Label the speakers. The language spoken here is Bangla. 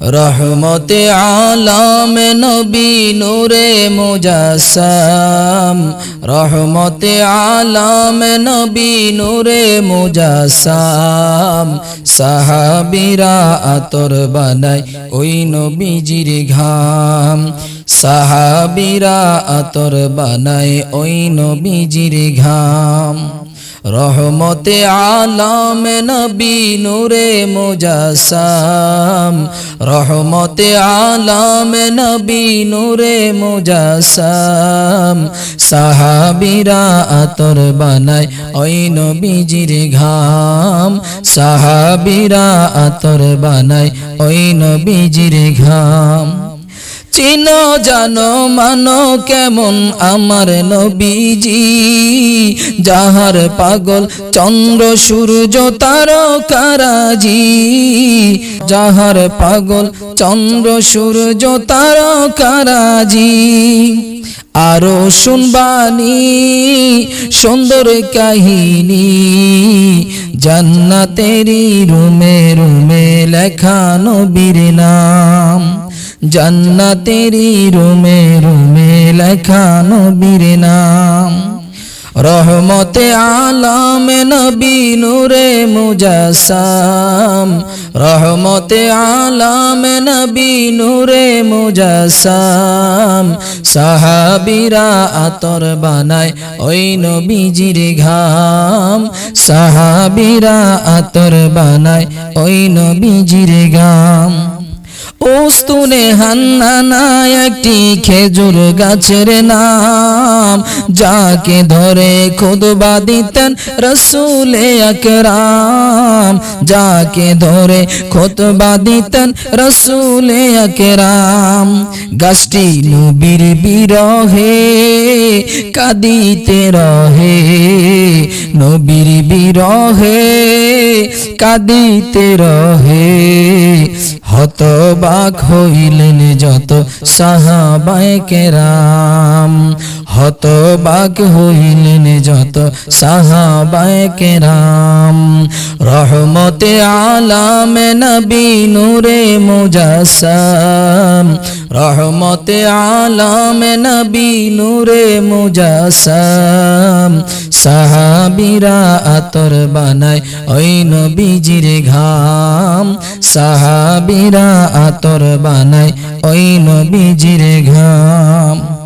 Speaker 1: রহমতে আলম নবী নূরে মুজাসাম রহমতে আলম নবী নূরে মুজাসাম সাহাবিরা আতর বানায় ওই নবীজির ঘাম। সাহাবিরা আতর বানায় ওই নবীজির ঘাম। রহমতে আলম নবী নূরে মুজাসাম রহমতে আলম নবী নূরে মুজাসাম সাহাবিরা আতর বানায় ওই নবীজির ঘাম। সাহাবিরা আতর বানায় ওই নবীজির ঘাম। চিনো, জানো, মানো কেমন আমার নবীজি। যাহার পাগল চন্দ্র, সূর্য, তারকারাজি। যাহার পাগল চন্দ্র, সূর্য, তারকারাজি। আরও শুনবানি সুন্দর কাহিনী। জান্নাতেরি রুমে রুমে লেখা নবীর নাম। জান্নাতেরি রুমে রুমে লেখা নবীর নাম। রহমতে আলম নবী নূরে মুজাসাম। রহমতে আলম নবী নূরে মুজাসাম। সাহাবিরা আতর বানায় ওই নবীজির ঘাম। সাহাবিরা আতর বানায় ওই নবীজির ঘাম। উস্তুনে হান্নানা একটি খেজুর গাছের নাম, যাকে ধরে খুদবা দিতেন রসুলে আকরাম। যাকে ধরে খুতবা দিতেন রসুলে আকরাম। গাছটি নবীর বিরহে কাদিতে রহে, নবীর বিরহে কাদিতে রহে। হতবাক হইলেন যত সাহাবায় কেরাম। হতবাক হইলেন যত সাহাবায় কেরাম। রহমতে আলাম নবী নূরে মুজাসাম রহমতে আলাম নবী নূরে মুজাসাম সাহাবিরা আতর বানায় ওই নবীজির ঘাম। সাহাবিরা আতর বানায় ওই নবীজির ঘাম।